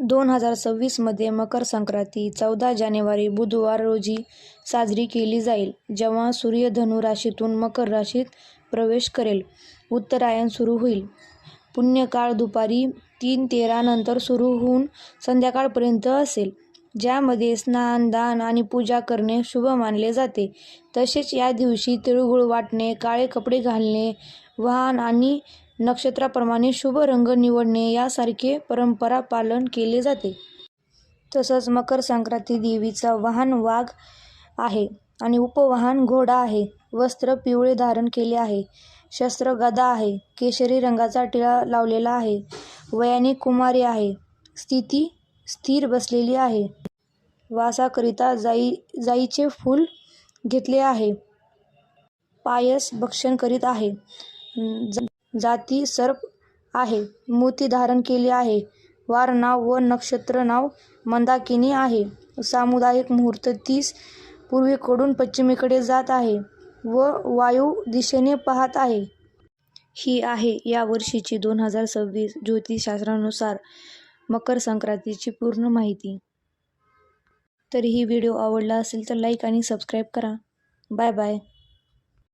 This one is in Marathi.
दोन हजार सव्वीसमध्ये मकर संक्रांती चौदा जानेवारी बुधवार रोजी साजरी केली जाईल जेव्हा सूर्य धनु राशीतून मकर राशीत प्रवेश करेल. उत्तरायण सुरू होईल. पुण्यकाळ दुपारी तीन तेरा नंतर सुरू होऊन संध्याकाळपर्यंत असेल ज्यामध्ये स्नान दान आणि पूजा करणे शुभ मानले जाते. तसेच या दिवशी तिळगुळ वाटणे काळे कपडे घालणे वाहन आणि नक्षत्राप्रमाणे शुभ रंग निवडणे यासारखे परंपरा पालन केले जाते. तसंच मकर संक्रांती देवीचा वाहन वाघ आहे आणि उपवाहन घोडा आहे. वस्त्र पिवळे धारण केले आहे. शस्त्र गदा आहे. केशरी रंगाचा टिळा लावलेला आहे. वयाने कुमारी आहे. स्थिती स्थिर बसलेली आहे. वासाकरिता जाई जाईचे फूल घेतले आहे. पायस भक्षण करीत आहे. ज- जाती सर्प आहे. मोती धारण केले आहे. वार नाव व नक्षत्र नाव मंदाकिनी आहे. सामुदायिक मुहूर्त तीस पूर्वेकडून पश्चिमेकडे जात आहे व वायू दिशेने पाहत आहे. ही आहे या वर्षीची दोन हजार सव्वीस ज्योतिषशास्त्रानुसार मकर संक्रांतीची पूर्ण माहिती. तर ही व्हिडिओ आवडला असेल तर लाईक आणि सबस्क्राईब करा. Bye bye.